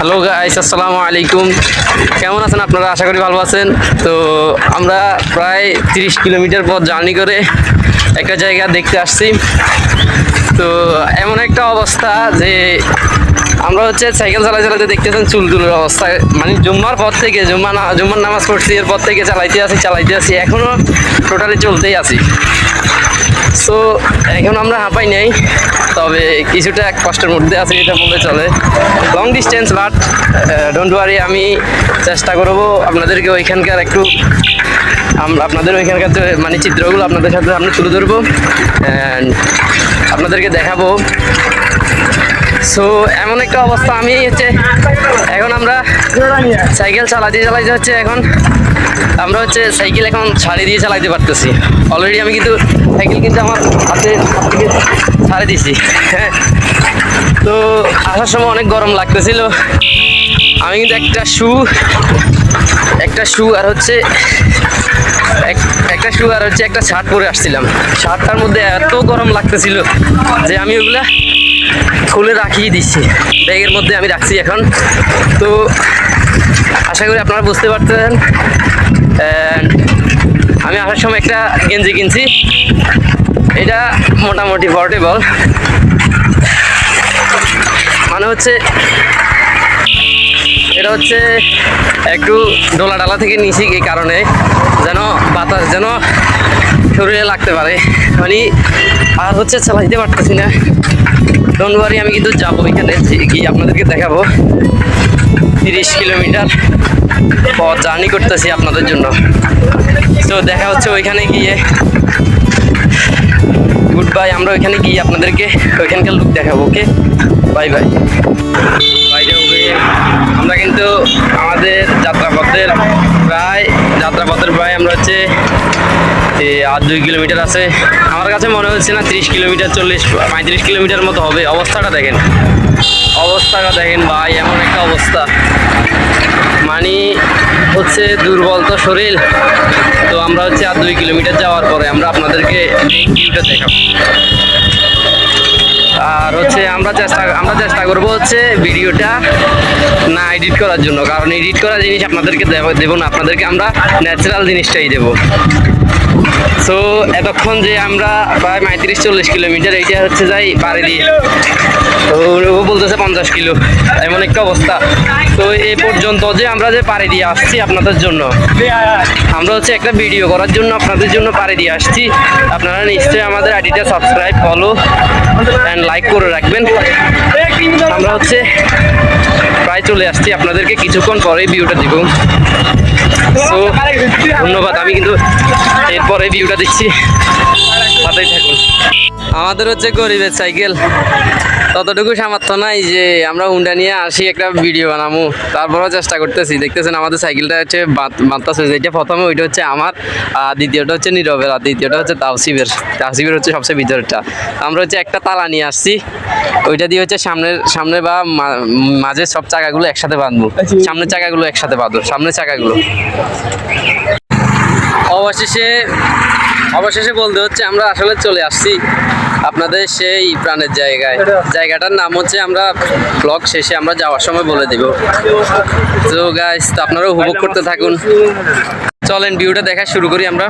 Hello guys আসসালামু আলাইকুম কেমন আছেন আপনারা? আশা করি ভালো আছেন। তো আমরা প্রায় তিরিশ কিলোমিটার পথ জার্নি করে একটা জায়গা দেখতে আসছি। তো এমন একটা অবস্থা যে আমরা হচ্ছে সাইকেল চালাই চালাতে দেখতেছেন চুলের অবস্থা। মানে জুম্মার পর থেকে, জুম্মা না জুম্মার নামাজ পড়ছি, এরপর থেকে চালাইতে আসি চালাইতে আসি। এখনও টোটালি চলতেই আছি। সো এখন আমরা হাঁপাই নেই, তবে কিছুটা এক কষ্টের মধ্যে আছে, এটা বলে চলে। Long distance but don't worry আমি চেষ্টা করব আপনাদেরকে ওইখানকার একটু আপনাদের ওইখানকার মানে চিত্রগুলো আপনাদের সাথে আমরা তুলে ধরবো আপনাদেরকে দেখাবো। সো এমন একটা অবস্থা, আমি হচ্ছে এখন আমরা সাইকেল চালাতে চালাতে হচ্ছে এখন। আমরা হচ্ছে সাইকেল এখন ছাড়ি দিয়ে চালাইতে পারতেছি। অলরেডি আমি কিন্তু সাইকেল কিন্তু আমার হাতে ছাড়ে দিছি। হ্যাঁ। তো আসার সময় অনেক গরম লাগতেছিল। আমি কিন্তু একটা শু একটা শু আর হচ্ছে এক- একটা শু আর হচ্ছে একটা শার্ট পরে আসছিলাম। শার্টটার মধ্যে এত গরম লাগতেছিল যে আমি ওগুলা খুলে রাখিয়ে দিচ্ছি। ব্যাগের মধ্যে আমি রাখছি এখন। তো আশা করি আপনারা বুঝতে পারতেন আমি আসার সময় একটা গেঞ্জি কিনছি। এটা মোটামুটি পোর্টেবল মানে হচ্ছে এটা হচ্ছে একটু ডোলা ডালা থেকে নিছি এই কারণে। যেন বাতাস যেন শরীরে লাগতে পারে। মানে আর হচ্ছে চালাইতে পারতেছি না। ডোন্ট ওয়ারি আমি কিন্তু যাব এখানে। গিয়ে আপনাদেরকে দেখাবো। তিরিশ কিলোমিটার পথ জার্নি করতেছি আপনাদের জন্য। তো দেখা হচ্ছে ওইখানে গিয়ে। গুড বাই আমরা ওইখানে গিয়ে আপনাদেরকে ওইখানকার লুক দেখাবো ওকে বাই বাই আমরা কিন্তু আমাদের যাত্রাপথের প্রায় যাত্রাপথের প্রায় আমরা হচ্ছে আর দুই কিলোমিটার আছে। আমার কাছে মনে হচ্ছে না তিরিশ কিলোমিটার, চল্লিশ, পঁয়ত্রিশ কিলোমিটার মতো হবে। অবস্থাটা দেখেন। অবস্থাটা দেখেন ভাই, এমন একটা অবস্থা। মানে হচ্ছে দুর্বল তো শরীর। তো আমরা হচ্ছে আর দুই কিলোমিটার যাওয়ার পরে আমরা আপনাদেরকে ভিউটা দেখাবো। আর হচ্ছে আমরা চেষ্টা আমরা চেষ্টা করব হচ্ছে ভিডিওটা না এডিট করার জন্য। কারণ এডিট করা জিনিস আপনাদেরকে দেবো না। আপনাদেরকে আমরা ন্যাচারাল জিনিসটাই দেবো। সো এতক্ষণ যে আমরা প্রায় পঁয়ত্রিশ চল্লিশ কিলোমিটার, এইটা হচ্ছে যাই পাড়ি দিয়ে। তো ও বলতেছে পঞ্চাশ কিলো। এমন একটা অবস্থা। তো এ পর্যন্ত যে আমরা যে পাড়ি দিয়ে আসছি আপনাদের জন্য, আমরা হচ্ছে একটা ভিডিও করার জন্য আপনাদের জন্য পাড়ি দিয়ে আসছি। আপনারা নিশ্চয়ই আমাদের আইডিটা সাবস্ক্রাইব ফলো অ্যান্ড লাইক করে রাখবেন। আমরা হচ্ছে প্রায় চলে আসছি। আপনাদেরকে কিছুক্ষণ পরে ভিউটা দিব। তো ধন্যবাদ। আমি কিন্তু এরপরে ভিউটা দিচ্ছি আমাদের হচ্ছে গরিবের সাইকেল ততটুকু সামর্থ্য নাই যে আমরা হুন্ডা নিয়ে আসি একটা ভিডিও বানাবো তারপরেও চেষ্টা করতেছি। দেখতেছেন আমাদের সাইকেলটা হচ্ছে বাঁধতেছে যেটা প্রথমে ওইটা হচ্ছে আমার, আর দ্বিতীয়টা হচ্ছে নীরবের, আর দ্বিতীয়টা হচ্ছে তাওসিবের। তাওসিবের হচ্ছে সবচেয়ে ভিতরটা আমরা হচ্ছে একটা তালা নিয়ে আসছি। ওইটা দিয়ে হচ্ছে সামনের সামনে বা মা- মাঝের সব চাকাগুলো একসাথে বাঁধবো। সামনের চাকাগুলো একসাথে বাঁধবো, সামনের চাকাগুলো। অবশেষে অবশেষে বলতে হচ্ছে আমরা আসলে চলে আসছি। আপনাদের সেই প্রাণের জায়গায়। জায়গাটার নাম হচ্ছে আমরা ব্লগ শেষে আমরা যাওয়ার সময় বলে দিব। তো গাইস তো আপনারা উপভোগ করতে থাকুন। চলেন ভিউটা দেখা শুরু করি আমরা।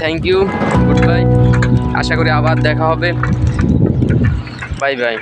থ্যাংক ইউ গুড বাই আশা করি আবার দেখা হবে। Bye bye